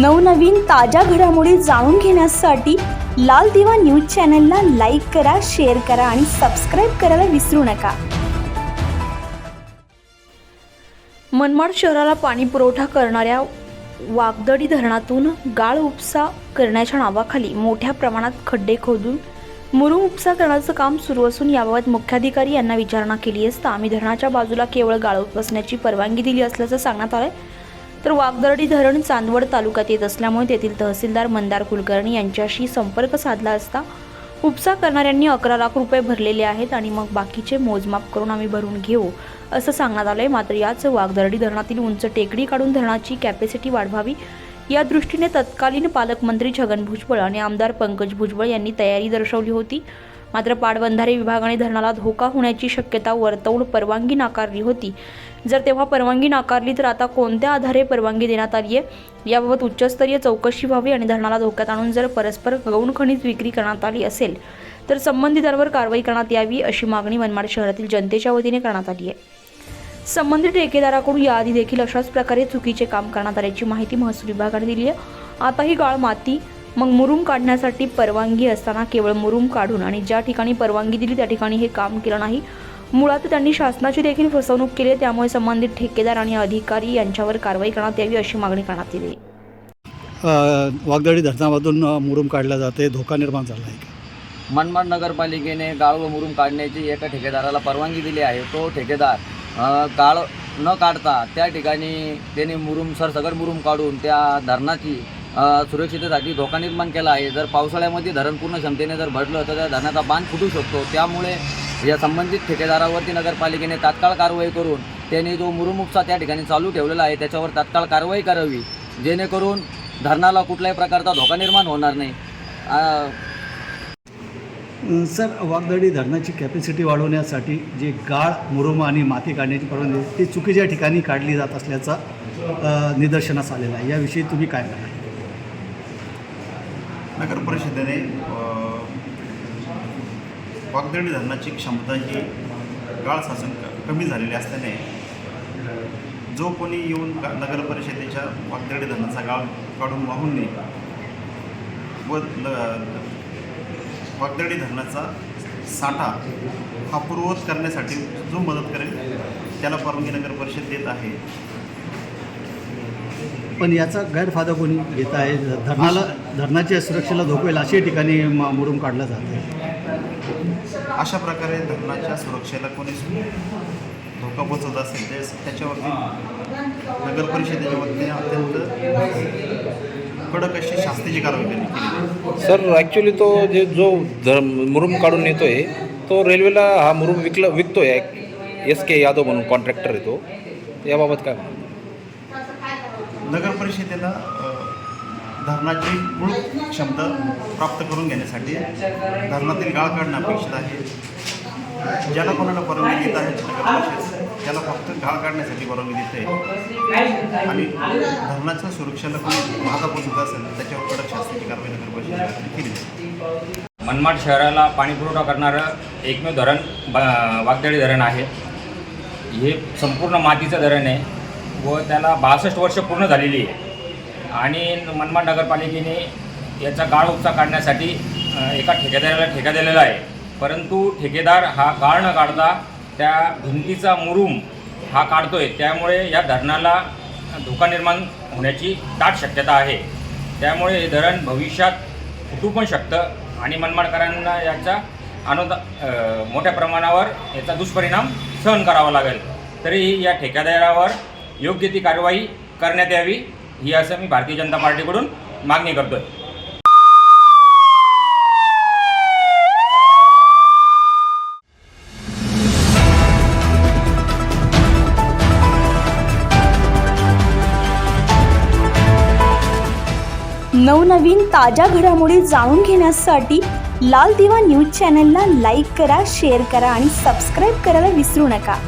नवनवीन ताज्या घडामोडी जाणून घेण्यासाठी लाल दिवा न्यूज चॅनलला लाईक करा शेअर करा आणि सबस्क्राईब करायला विसरू नका. मनमाड शहराला पाणी पुरवठा करणाऱ्या वागदडी धरणातून गाळ उपसा करण्याच्या नावाखाली मोठ्या प्रमाणात खड्डे खोदून मुरुम उपसा करण्याचं काम सुरू असून याबाबत मुख्याधिकारी यांना विचारणा केली असता आम्ही धरणाच्या बाजूला केवळ गाळ उपसण्याची परवानगी दिली असल्याचं सांगण्यात आलंय. तर वागदर्डी धरण चांदवड तालुक्यात येत असल्यामुळे तेथील तहसीलदार मंदार कुलकर्णी यांच्याशी संपर्क साधला असता उपसा करणाऱ्यांनी अकरा लाख रुपये भरलेले आहेत आणि मग बाकीचे मोजमाप करून आम्ही भरून घेऊ असं सांगण्यात आलंय. मात्र याच वागदर्डी धरणातील उंच टेकडी काढून धरणाची कॅपॅसिटी वाढवावी या दृष्टीने तत्कालीन पालकमंत्री छगन भुजबळ आणि आमदार पंकज भुजबळ यांनी तयारी दर्शवली होती. मात्र पाटबंधारे विभागाने धरणाला धोका होण्याची शक्यता वर्तवून परवानगी नाकारली होती. जर तेव्हा परवानगी नाकारली तर आता कोणत्या आधारे परवानगी देण्यात आली आहे? याबाबत उच्चस्तरीय चौकशी व्हावी आणि धरणाला धोक्यात आणून जर परस्पर गौण खनिज विक्री करण्यात आली असेल तर संबंधितांवर कारवाई करण्यात यावी अशी मागणी मनमाड शहरातील जनतेच्या वतीने करण्यात आली आहे. संबंधित ठेकेदाराकडून याआधी देखील अशाच प्रकारे चुकीचे काम करण्यात आल्याची माहिती महसूल विभागाने दिली आहे. आता ही गाळ माती मग मुरुम काढण्यासाठी परवानगी असताना केवळ मुरुम काढून आणि ज्या ठिकाणी परवानगी दिली त्या ठिकाणी हे काम केलं नाही मुळात त्यांनी शासनाची देखील फसवणूक केली आहे. त्यामुळे संबंधित ठेकेदार आणि अधिकारी यांच्यावर कारवाई करण्यात यावी अशी मागणी करण्यात येईल अ, वागदडी धरणामधून मुरुम काढला जाते धोका निर्माण झाला आहे मनमाड नगरपालिकेने गाळ व मुरुम काढण्याची एका ठेकेदाराला परवानगी दिली आहे. तो ठेकेदार गाळ न काढता त्या ठिकाणी त्याने मुरुम सरसकट मुरुम काढून त्या धरणाची सुरक्षिततेसाठी धोका निर्माण केला आहे. जर पावसाळ्यामध्ये धरण पूर्ण क्षमतेने जर भरलं तर त्या धरणाचा बांध फुटू शकतो. त्यामुळे या संबंधित ठेकेदारावरती नगरपालिकेने तात्काळ कारवाई करून त्यांनी जो मुरुम उपसा त्या ठिकाणी चालू ठेवलेला आहे त्याच्यावर तात्काळ कारवाई करावी जेणेकरून धरणाला कुठल्याही प्रकारचा धोका निर्माण होणार नाही. सर वागदडी धरणाची कॅपॅसिटी वाढवण्यासाठी जे गाळ मुरुम आणि माती काढण्याची परवानगी ती चुकीच्या ठिकाणी काढली जात असल्याचा निदर्शनास आलेला आहे. याविषयी तुम्ही काय म्हणाल नगर परिषदेने अ, वागदडी धरणाची क्षमता ही गाळ साचून कमी झालेली असल्याने जो कोणी येऊन नगर परिषदेच्या वागदडी धरणाचा गाळ काढून वाहून नये व ल- धरणाचा साठा हा पूर्ववत करण्यासाठी जो मदत करेल त्याला परवानगी नगर परिषद देत आहे. पण याचा गैरफायदा कोणी घेत आहे? धरणाला धरणाच्या सुरक्षेला धोकेल अशाही ठिकाणी म- काढला काढलं आहे. अशा प्रकारे धरणाच्या सुरक्षेला कोणी धोका पोचवत असेल ते त्याच्यावरती नगर परिषदेच्या वतीने अत्यंत कडक अशी शास्तीची कारवाई केली. सर ॲक्च्युली तो जे जो धर मुरुम काढून येतोय तो रेल्वेला हा मुरुम विकला विकतोय एस के यादव म्हणून कॉन्ट्रॅक्टर आहे तो याबाबत काय नगर परिषदेला धरणाची मूळ क्षमता प्राप्त करून घेण्यासाठी धरणातील गाळ काढणं अपेक्षित आहे. ज्याला कोणाला परवानगी देत आहे त्याला फक्त गाळ काढण्यासाठी परवानगी देते. आणि धरणाच्या सुरक्षेला कोणी बाधा पोहोचत असेल त्याच्यावर कडक शास्त्रीची कारवाई नगर केली जाते मनमाड शहराला पाणीपुरवठा करणारं एकमेव धरण बा वागदडी धरण आहे. हे संपूर्ण मातीचं धरण आहे व त्याला बासष्ट वर्ष पूर्ण झालेली आहे. आणि मनमाड नगरपालिकेने याचा गाळ उपचा काढण्यासाठी एका ठेकेदाराला ठेका दिलेला आहे. परंतु ठेकेदार हा गाळ न काढता त्या भिंतीचा मुरूम हा काढतोय. त्यामुळे या धरणाला धोका निर्माण होण्याची दाट शक्यता आहे. त्यामुळे हे धरण भविष्यात फुटू पण शकतं आणि मनमाडकरांना याचा अनुदा मोठ्या प्रमाणावर याचा दुष्परिणाम सहन करावा लागेल. तरीही या ठेकेदारावर योग्य ती कारवाई करण्यात यावी. ही असं मी भारतीय जनता पार्टीकडून मागणी करतोय. नवनवीन ताज्या घडामोडी जाणून घेण्यासाठी लाल दिवा न्यूज चॅनलला लाईक करा शेअर करा आणि सबस्क्राईब करायला विसरू नका.